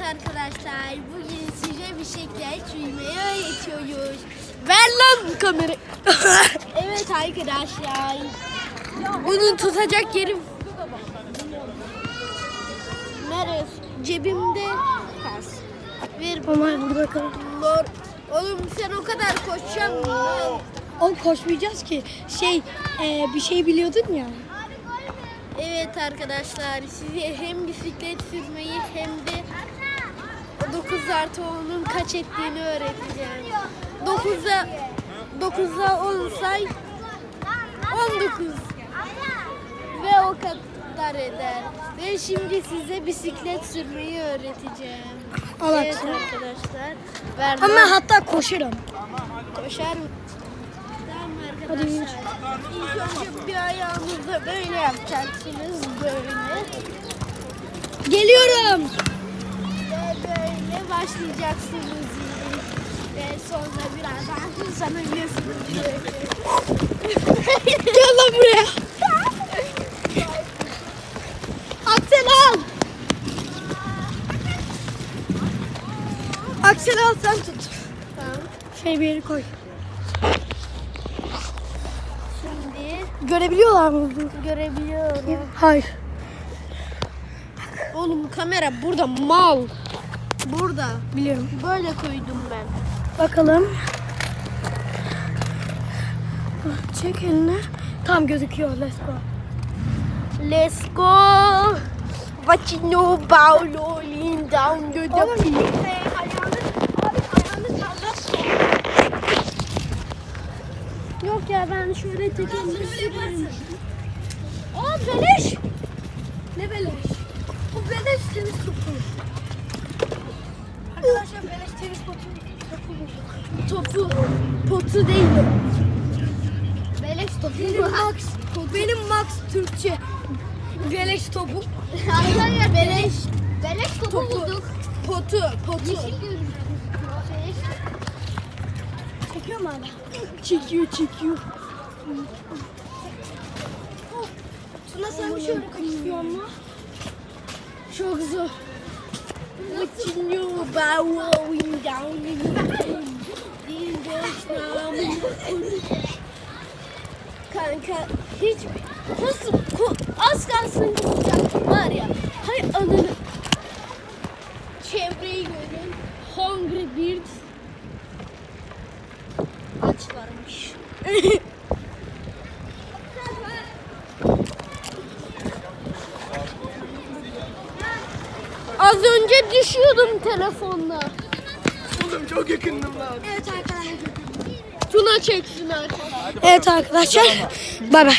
arkadaşlar bugün size bisiklet sürmeyi öğretiyoruz. Ver lan kamera. evet arkadaşlar. Bunun tutacak yerim. Neresi? Cebimde. Ver Ömer burada kal. Lor. Oğlum sen o kadar koşacaksın mı? Oğlum koşmayacağız ki. Şey e, bir şey biliyordun ya. Evet arkadaşlar size hem bisiklet sürmeyi hem de 9 artı 10'un kaç ettiğini öğreteceğim. 9'a 9'a 10 say 19 ve o kadar eder. Ve şimdi size bisiklet sürmeyi öğreteceğim. Al Evet arkadaşlar. Ver Ama hatta koşarım. Koşar mı? Tamam arkadaşlar. İlk önce bir ayağınızı böyle yapacaksınız. Böyle. Geliyorum. Başlayacaksınız. Ve sonra birazdan sana yüzünüzü Gel lan buraya. Aksel al. Aksel al sen tut. Tamam. Şey bir yere koy. Şimdi Görebiliyorlar mı? görebiliyorum. Hayır. Oğlum kamera burada mal. Burada. Biliyorum. Böyle koydum ben. Bakalım. Çek elini. Tam gözüküyor. Let's go. Let's go. What you know about rolling down the Oğlum, Yok ya ben şöyle sürerim. Aa beleş. Ne beleş? Bu beleş tenis Topu, potu değil o. Beleş topu. Benim Max, benim Max Türkçe. Beleş topu. Arkadaşlar beleş. Beleş topu, Topu. bulduk. Potu, potu. Yeşil. Çekiyor mu hala? Çekiyor, çekiyor. Tuna sen bir şöyle kaçıyor mu? Çok zor. What you know about rolling down the Kanka hiç nasıl az kalsın var ya. Hay ananı. Çevreyi görün. Hungry Birds. Aç varmış. Az önce düşüyordum telefonla. Oğlum çok yakındım lan. Evet arkadaşlar. Tuna çeksin arkadaşlar. Evet arkadaşlar. Bay bay.